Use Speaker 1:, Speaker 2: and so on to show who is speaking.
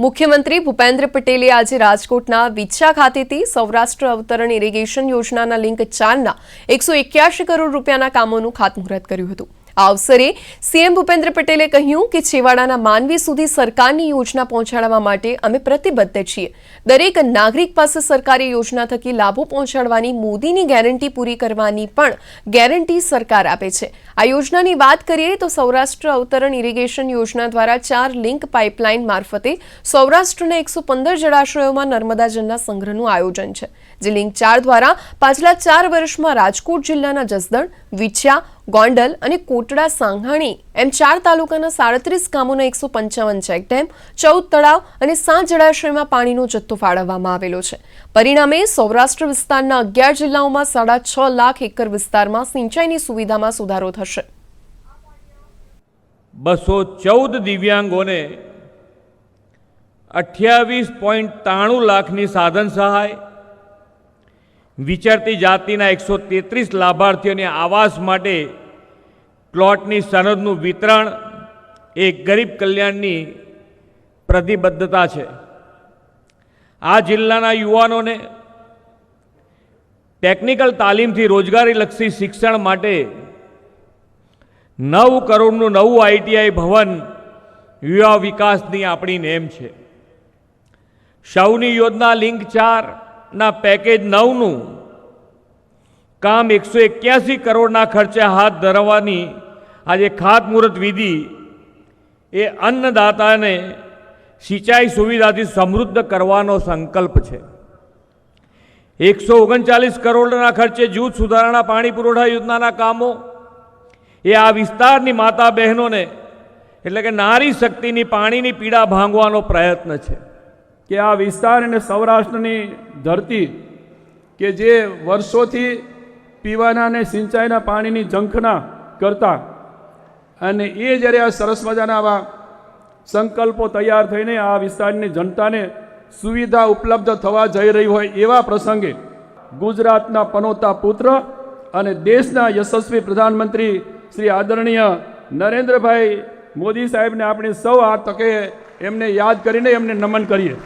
Speaker 1: મુખ્યમંત્રી ભૂપેન્દ્ર પટેલે આજે રાજકોટના વિછા ખાતેથી સૌરાષ્ટ્ર અવતરણ ઇરિગેશન યોજનાના લિંક ચારના એકસો એક્યાસી કરોડ રૂપિયાના કામોનું ખાતમુહૂર્ત કર્યું હતું. અવસરે સીએમ ભૂપેન્દ્ર પટેલે કહ્યું કે છેવાડાના માનવી સુધી સરકારની યોજના પહોંચાડવા માટે અમે પ્રતિબદ્ધ છીએ. દરેક નાગરિક પાસે સરકારી યોજના થકી લાભો પહોંચાડવાની મોદીની ગેરંટી પૂરી કરવાની પણ ગેરંટી સરકાર આપે છે. આ યોજનાની વાત કરીએ તો સૌરાષ્ટ્ર અવતરણ ઇરિગેશન યોજના દ્વારા ચાર લિંક પાઇપલાઇન મારફતે સૌરાષ્ટ્રના એકસો પંદર જળાશયોમાં નર્મદા જળના સંગ્રહનું આયોજન છે, જે લિંક ચાર દ્વારા પાછલા ચાર વર્ષમાં રાજકોટ જિલ્લાના જસદણ વિછ્યા, ગોંડલ અને કોટડા, સાંઘાણી એમ ચાર તાલુકાના સાડત્રીસ ગામોના એકસો પંચાવન ચેકડેમ ચૌદ તળાવ અને સાત જળાશયમાં પાણીનો જથ્થો ફાળવવામાં આવેલો છે. પરિણામે સૌરાષ્ટ્ર વિસ્તારના અગિયાર જિલ્લાઓમાં સાડા છ લાખ એકર વિસ્તારમાં સિંચાઈની સુવિધામાં સુધારો થશે.
Speaker 2: બસો ચૌદ દિવ્યાંગોને અઠ્યાવીસ પોઈન્ટ ત્રાણું લાખની સાધન સહાય વિચરતી જાતિના એકસો તેત્રીસ લાભાર્થીઓને આવાસ માટે પ્લોટની સનદનું વિતરણ એ ગરીબ કલ્યાણની પ્રતિબદ્ધતા છે. આ જિલ્લાના યુવાનોને ટેકનિકલ તાલીમથી રોજગારીલક્ષી શિક્ષણ માટે નવ કરોડનું નવું આઈટીઆઈ ભવન યુવા વિકાસની આપણી નેમ છે. સૌની યોજના લિંક ચારના પેકેજ નવનું. કામ એકસો એક્યાસી કરોડના ખર્ચે હાથ ધરવાની આજે ખાતમુહૂર્ત વિધિ એ અન્નદાતાને સિંચાઈ સુવિધાથી સમૃદ્ધ કરવાનો સંકલ્પ છે. એકસો ઓગણચાલીસ કરોડના ખર્ચે જૂથ સુધારણા પાણી પુરવઠા યોજનાના કામો એ આ વિસ્તારની માતા બહેનોને એટલે કે નારી શક્તિની પાણીની પીડા ભાંગવાનો પ્રયત્ન છે.
Speaker 3: કે આ વિસ્તાર અને સૌરાષ્ટ્રની ધરતી કે જે વર્ષોથી પીવાના અને સિંચાઈના પાણીની ઝંખના કરતા અને એ જ્યારે આ સરસ મજાના આવા સંકલ્પો તૈયાર થઈને આ વિસ્તારની જનતાને સુવિધા ઉપલબ્ધ થવા જઈ રહી હોય એવા પ્રસંગે ગુજરાતના પનોતા પુત્ર અને દેશના યશસ્વી પ્રધાનમંત્રી શ્રી આદરણીય નરેન્દ્રભાઈ મોદી સાહેબને આપણે સૌ આ તકે એમને યાદ કરીને એમને નમન કરીએ.